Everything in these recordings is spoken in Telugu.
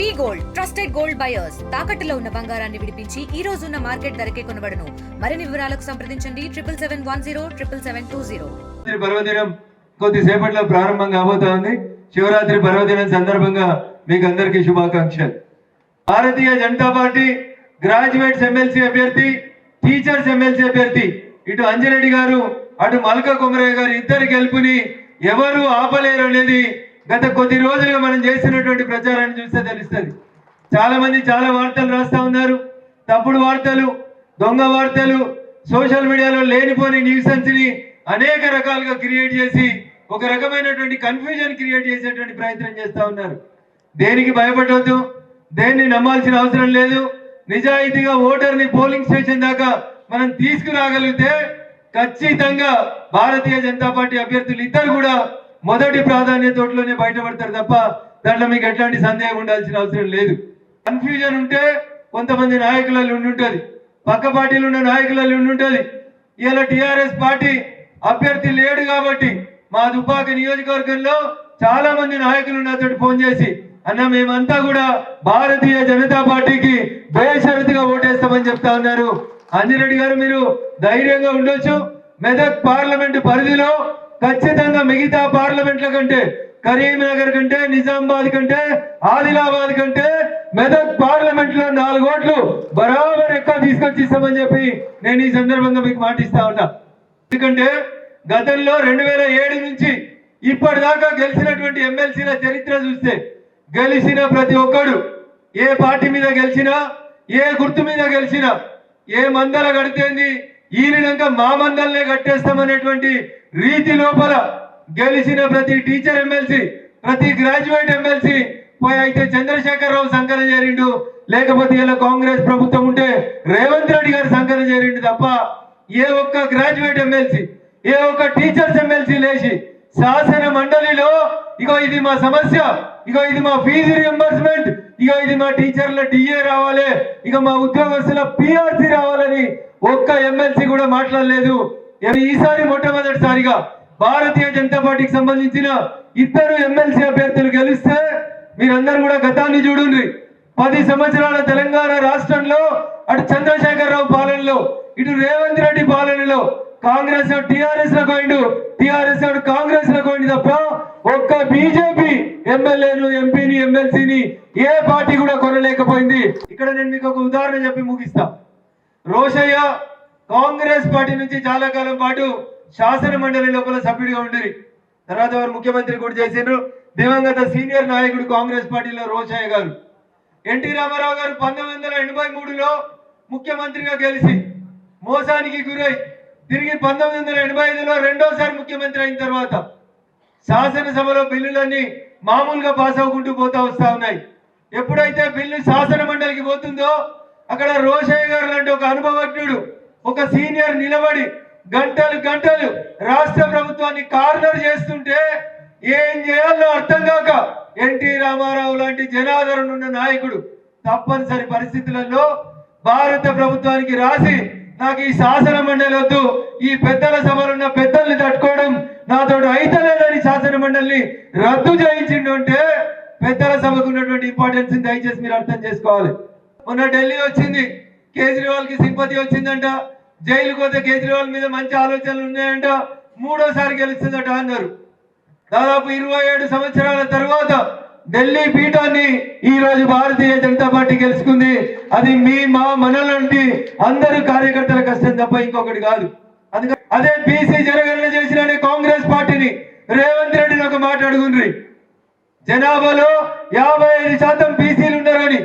V gold trusted gold buyers తాకట్టులో ఉన్న బంగారాన్ని విడిపించి ఈ రోజు ఉన్న మార్కెట్ ధరకే కొనబడను. మరిన్ని వివరాలకు సంప్రదించండి triple seven one zero triple seven two zero. పర్వదినం కొద్దిసేపట్లో ప్రారంభం కాబోతోంది. శివరాత్రి పర్వదినం సందర్భంగా మీకు అందరికీ శుభాకాంక్షలు. Bharatiya Janata Party graduates MLC అభ్యర్థి టీచర్స్ ఎమ్మెల్సీ అభ్యర్థి ఇటు అంజిరెడ్డి గారు అటు మల్క కుమరయ్య గారు ఇద్దరు గెలుపుని ఎవరు ఆపలేరు అనేది గత కొద్ది రోజులుగా మనం చేస్తున్నటువంటి ప్రచారాన్ని చూస్తే తెలుస్తుంది. చాలా మంది చాలా వార్తలు రాస్తా ఉన్నారు. తప్పుడు వార్తలు దొంగ వార్తలు సోషల్ మీడియాలో లేనిపోని న్యూసెన్స్ని అనేక రకాలుగా క్రియేట్ చేసి ఒక రకమైనటువంటి కన్ఫ్యూజన్ క్రియేట్ చేసేటువంటి ప్రయత్నం చేస్తా ఉన్నారు. దేనికి భయపడవద్దు దేన్ని నమ్మాల్సిన అవసరం లేదు. నిజాయితీగా ఓటర్ని పోలింగ్ స్టేషన్ దాకా మనం తీసుకురాగలిగితే ఖచ్చితంగా భారతీయ జనతా పార్టీ అభ్యర్థులు ఇద్దరు కూడా మొదటి ప్రాధాన్యతలోనే బయటపడతారు తప్ప దాంట్లో మీకు ఎట్లాంటి సందేహం ఉండాల్సిన అవసరం లేదు. కన్ఫ్యూజన్ ఉంటే కొంతమంది నాయకులలో ఉండుంటుంది పక్క పార్టీలు ఉన్న నాయకులలో ఉండుంటుంది ఇలా టిఆర్ఎస్ పార్టీ అభ్యర్థి లేడు కాబట్టి మా దుబ్బాక నియోజకవర్గంలో చాలా మంది నాయకులు నాతో ఫోన్ చేసి అన్న మేమంతా కూడా భారతీయ జనతా పార్టీకి బేషరతుగా ఓటేస్తామని చెప్తా ఉన్నారు. అంజిరెడ్డి గారు మీరు ధైర్యంగా ఉండొచ్చు. మెదక్ పార్లమెంట్ పరిధిలో ఖచ్చితంగా మిగతా పార్లమెంట్ల కంటే కరీంనగర్ కంటే నిజామాబాద్ కంటే ఆదిలాబాద్ కంటే మెదక్ పార్లమెంట్లో నాలుగు ఓట్లు బరాబర్ ఎక్కువ తీసుకొచ్చి ఇస్తామని చెప్పి నేను ఈ సందర్భంగా మీకు మాటిస్తా ఉన్నా. ఎందుకంటే గతంలో రెండు వేల ఏడు నుంచి ఇప్పటిదాకా గెలిచినటువంటి ఎమ్మెల్సీల చరిత్ర చూస్తే గెలిచిన ప్రతి ఒక్కడు ఏ పార్టీ మీద గెలిచినా ఏ గుర్తు మీద గెలిచినా ఏ మందల కడితేంది ఈయనక మా మందల్నే కట్టేస్తామనేటువంటి రీతి లోపల గెలిచిన ప్రతి టీచర్ ఎమ్మెల్సీ ప్రతి గ్రాడ్యుయేట్ ఎమ్మెల్సీ పోయి అయితే చంద్రశేఖరరావు సంకలన చేరిండు. లేకపోతే ఇలా కాంగ్రెస్ ప్రభుత్వం ఉంటే రేవంత్ రెడ్డి గారు సంకలన చేరిండు తప్ప ఏ ఒక్క గ్రాడ్యుయేట్ ఎమ్మెల్సీ ఏ ఒక్క టీచర్స్ ఎమ్మెల్సీ లేచి శాసన మండలిలో ఇగో ఇది మా సమస్య ఇగో ఇది మా ఫీజు రియంబర్స్మెంట్ ఇగో ఇది మా టీచర్ల డిఏ రావాలి ఇక మా ఉద్యోగస్తుల పిఆర్సీ రావాలని ఒక్క ఎమ్మెల్సీ కూడా మాట్లాడలేదు. ఈసారి మొట్టమొదటిసారిగా భారతీయ జనతా పార్టీకి సంబంధించిన ఇద్దరు ఎమ్మెల్సీ అభ్యర్థులు గెలిస్తే మీరందరూ కూడా గతాన్ని చూడండి. పది సంవత్సరాల తెలంగాణ రాష్ట్రంలో అటు చంద్రశేఖరరావు పాలనలో ఇటు రేవంత్ రెడ్డి పాలనలో కాంగ్రెస్ టిఆర్ఎస్లకు అయిండు టిఆర్ఎస్ కాంగ్రెస్లకు అయింది తప్ప ఒక్క బీజేపీ ఎమ్మెల్యేను ఎంపీని ఎమ్మెల్సీని ఏ పార్టీ కూడా కొనలేకపోయింది. ఇక్కడ నేను మీకు ఒక ఉదాహరణ చెప్పి ముగిస్తా. రోషయ్య కాంగ్రెస్ పార్టీ నుంచి చాలా కాలం పాటు శాసన మండలి లోపల సభ్యుడిగా ఉండేది తర్వాత వారు ముఖ్యమంత్రి కూడా చేసిండ్రు. దివంగత సీనియర్ నాయకుడు కాంగ్రెస్ పార్టీలో రోషయ్య గారు. ఎన్టీ రామారావు గారు పంతొమ్మిది వందల ఎనభై మూడులో ముఖ్యమంత్రిగా గెలిచి మోసానికి గురై తిరిగి పంతొమ్మిది వందల ఎనభై ఐదులో రెండోసారి ముఖ్యమంత్రి అయిన తర్వాత శాసనసభలో బిల్లులన్నీ మామూలుగా పాస్ అవ్వకుంటూ పోతా వస్తా ఉన్నాయి. ఎప్పుడైతే బిల్లు శాసన మండలికి పోతుందో అక్కడ రోషయ్య గారు లాంటి ఒక అనుభవజ్ఞుడు ఒక సీనియర్ నిలబడి గంటలు గంటలు రాష్ట్ర ప్రభుత్వాన్ని కార్నర్ చేస్తుంటే ఏం చేయాలో అర్థం కాక ఎన్టీ రామారావు లాంటి జనాదరణ ఉన్న నాయకుడు తప్పనిసరి పరిస్థితులలో భారత ప్రభుత్వానికి రాసి నాకు ఈ శాసన మండలి వద్దు ఈ పెద్దల సభలున్న పెద్దల్ని తట్టుకోవడం నాతో అయితలేదని శాసన మండలిని రద్దు చేయించిండు అంటే పెద్దల సభకు ఉన్నటువంటి ఇంపార్టెన్స్ దయచేసి మీరు అర్థం చేసుకోవాలి. మొన్న ఢిల్లీ వచ్చింది. కేజ్రీవాల్కి సింపతి వచ్చిందంట. జైలు పోతే కేజ్రీవాల్ మీద మంచి ఆలోచనలు ఉన్నాయంట. మూడోసారి గెలుస్తుందట అన్నారు. దాదాపు ఇరవై ఏడు సంవత్సరాల తర్వాత ఢిల్లీ పీఠాన్ని ఈ రోజు భారతీయ జనతా పార్టీ గెలుచుకుంది. అది మీ మా మనలాంటి అందరు కార్యకర్తల కష్టం తప్ప ఇంకొకటి కాదు. అందుకని అదే బీసీ జనగణన చేసిన కాంగ్రెస్ పార్టీని రేవంత్ రెడ్డిని ఒక మాట అడుగుండ్రి. జనాభాలో యాభై ఐదు శాతం బీసీలు ఉన్నారని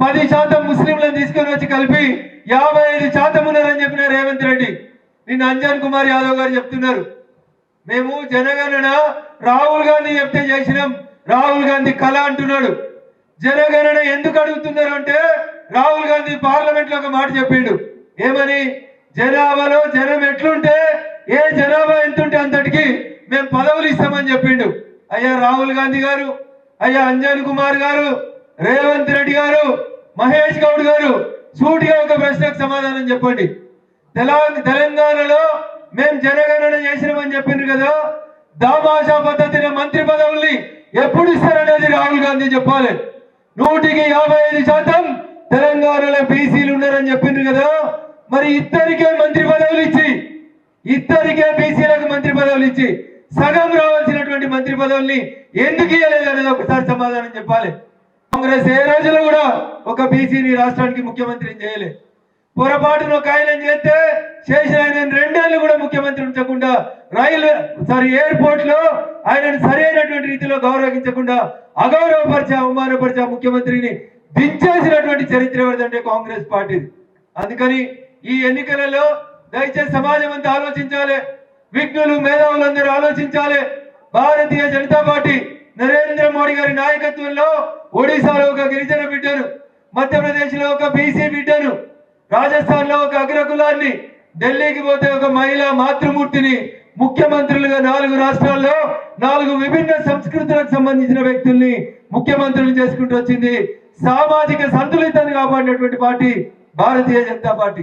పది శాతం ముస్లింలను తీసుకొని వచ్చి కలిపి యాభై ఐదు శాతం ఉన్నారని చెప్పిన రేవంత్ రెడ్డి. నిన్న అంజన్ కుమార్ యాదవ్ గారు చెప్తున్నారు. మేము జనగణన రాహుల్ గాంధీ చెప్తే చేసినాం. రాహుల్ గాంధీ కళ అంటున్నాడు. జనగణన ఎందుకు అడుగుతున్నారు అంటే రాహుల్ గాంధీ పార్లమెంట్లో ఒక మాట చెప్పిండు. ఏమని? జనాభాలో జనం ఎట్లుంటే ఏ జనాభా ఎంతుంటే అంతటికి మేము పదవులు ఇస్తామని చెప్పిండు. అయ్యా రాహుల్ గాంధీ గారు అయ్యా అంజన్ కుమార్ గారు రేవంత్ రెడ్డి గారు మహేష్ గౌడ్ గారు సూటిగా ఒక ప్రశ్నకు సమాధానం చెప్పండి. తెలంగాణలో మేము జనగణన చేసినామని చెప్పిండ్రు కదా దామాషా పద్ధతిన మంత్రి పదవుల్ని ఎప్పుడు ఇస్తారనేది రాహుల్ గాంధీ చెప్పాలి. నూటికి యాభై ఐదు శాతం తెలంగాణలో బీసీలు ఉన్నారని చెప్పిండ్రు కదా మరి ఇద్దరికే మంత్రి పదవులు ఇచ్చి ఇద్దరికే బీసీలకు మంత్రి పదవులు ఇచ్చి సగం రావాల్సినటువంటి మంత్రి పదవుల్ని ఎందుకు ఇవ్వలేదు అనేది ఒకసారి సమాధానం చెప్పాలి. కాంగ్రెస్ ఏ రోజులో కూడా ఒక బీసీని రాష్ట్రానికి ముఖ్యమంత్రిని చేయలే. పొరపాటున ఒక ఆయన చేస్తే చేసిన ఆయన రెండేళ్ళు కూడా ముఖ్యమంత్రి ఉంచకుండా రైల్వే సారీ ఎయిర్పోర్ట్లో ఆయనను సరైనటువంటి రీతిలో గౌరవించకుండా అగౌరవపరిచే అవమానపరిచే ముఖ్యమంత్రిని దించేసినటువంటి చరిత్ర ఎవరిదంటే కాంగ్రెస్ పార్టీది. అందుకని ఈ ఎన్నికలలో దయచేసి సమాజం అంతా ఆలోచించాలి. విఘ్నులు మేధావులందరూ ఆలోచించాలి. భారతీయ జనతా పార్టీ నరేంద్ర మోడీ గారి నాయకత్వంలో ఒడిశాలో ఒక గిరిజన బిడ్డను మధ్యప్రదేశ్లో ఒక బీసీ బిడ్డను రాజస్థాన్లో ఒక అగ్రకులాన్ని ఢిల్లీకి పోతే ఒక మహిళా మాతృమూర్తిని ముఖ్యమంత్రులుగా నాలుగు రాష్ట్రాల్లో నాలుగు విభిన్న సంస్కృతులకు సంబంధించిన వ్యక్తుల్ని ముఖ్యమంత్రులు చేసుకుంటూ వచ్చింది. సామాజిక సంతులితాన్ని కాపాడినటువంటి పార్టీ భారతీయ జనతా పార్టీ.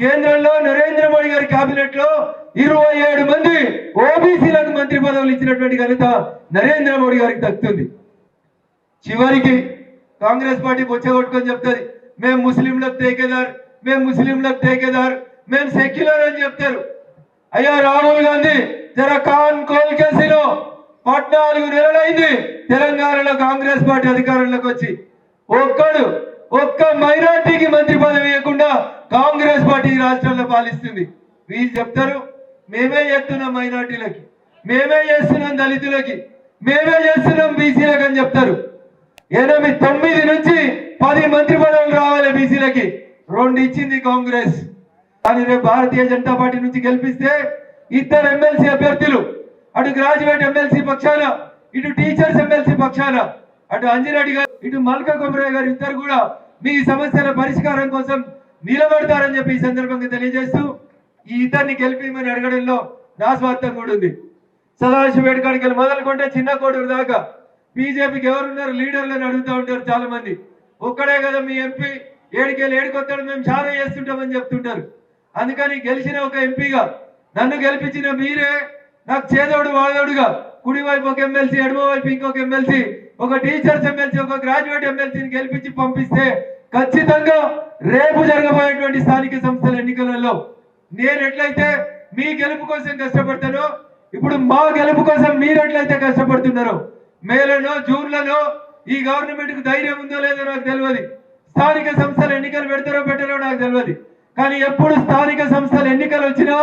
కేంద్రంలో నరేంద్ర మోడీ గారి కేబినెట్లో ఇరవై ఏడు మంది ఓబీసీలకు మంత్రి పదవులు ఇచ్చినటువంటి ఘనత నరేంద్ర మోడీ గారికి దక్కుతుంది. చివరికి కాంగ్రెస్ పార్టీ బొచ్చగొట్టుకొని చెప్తుంది మేము ముస్లింలకు టేకేదార్ మేము ముస్లింలకు తేకేదారు మేము సెక్యులర్ అని చెప్తారు. అయ్యా రాహుల్ గాంధీ జర ఖాన్ కోల్ కేసులో పద్నాలుగు నెలలైంది తెలంగాణలో కాంగ్రెస్ పార్టీ అధికారంలోకి వచ్చి. ఒక్కడు ఒక్క మైనార్టీకి మంత్రి పదవి ఇవ్వకుండా కాంగ్రెస్ పార్టీ రాష్ట్రంలో పాలిస్తుంది. వీళ్ళు చెప్తారు మేమే చేస్తున్నాం మైనార్టీలకి మేమే చేస్తున్నాం దళితులకి మేమే చేస్తున్నాం బీసీలకు అని చెప్తారు. ఎనిమిది తొమ్మిది నుంచి పది మంత్రి పదవులు రావాలి బీసీలకి. రెండు ఇచ్చింది కాంగ్రెస్. కానీ రేపు భారతీయ జనతా పార్టీ నుంచి గెలిపిస్తే ఇద్దరు ఎమ్మెల్సీ అభ్యర్థులు. అటు గ్రాడ్యుయేట్ ఎమ్మెల్సీ పక్షాన ఇటు టీచర్స్ ఎమ్మెల్సీ పక్షాన. అటు అంజిరెడ్డి గారు ఇటు మల్కా కొమరయ్య గారు ఇద్దరు కూడా మీ సమస్యల పరిష్కారం కోసం నిలబడతారని చెప్పి ఈ సందర్భంగా తెలియజేస్తూ ఈ ఇద్దరిని గెలిపిమని అడగడంలో నా స్వార్థం కూడా ఉంది. సదాశివ వేడుకాడికి మొదలుకుంటే చిన్న కోడూరు దాకా బీజేపీకి ఎవరున్నారు లీడర్లను అడుగుతూ ఉంటారు చాలా మంది ఒక్కడే కదా మీ ఎంపీ? ఏడికెళ్ళి ఏడికొస్తాడు మేము చాలా చేస్తుంటామని చెప్తుంటారు. అందుకని గెలిచిన ఒక ఎంపీగా నన్ను గెలిపించిన మీరే నాకు చేదోడు వాదోడుగా కుడివైపు ఒక ఎమ్మెల్సీ ఎడమవైపు ఇంకొక ఎమ్మెల్సీ ఒక టీచర్స్ ఎమ్మెల్సీ ఒక గ్రాడ్యుయేట్ ఎమ్మెల్సీని గెలిపించి పంపిస్తే ఖచ్చితంగా రేపు జరగబోయేటువంటి స్థానిక సంస్థల ఎన్నికలలో నేను ఎట్లయితే మీ గెలుపు కోసం కష్టపడతానో ఇప్పుడు మా గెలుపు కోసం మీరు ఎట్లయితే కష్టపడుతున్నారో మేలను జూన్లలో ఈ గవర్నమెంట్కు ధైర్యం ఉందో లేదో నాకు తెలియదు స్థానిక సంస్థలు ఎన్నికలు పెడతారో పెట్టారో నాకు తెలియదు కానీ ఎప్పుడు స్థానిక సంస్థల ఎన్నికలు వచ్చినా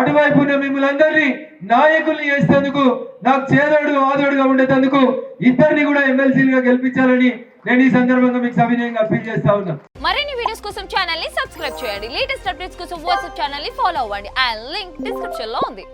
అటువైపు మిమ్మల్ని అందరినీ నాయకుల్ని చేసేందుకు నాకు చేదోడు ఆదోడుగా ఉండేందుకు ఇద్దరిని కూడా ఎమ్మెల్సీలుగా గెలిపించాలని నేను ఈ సందర్భంగా మీకు సవినయంగా అప్పీల్ చేస్తా ఉన్నా. మరిన్ని వీడియోస్ కోసం ఛానల్ని సబ్స్క్రైబ్ చేయండి. లేటెస్ట్ అప్డేట్స్ కోసం వాట్సాప్ ఛానల్ని ఫాలో అవ్వండి. అండ్ లింక్ డిస్క్రిప్షన్లో ఉంది.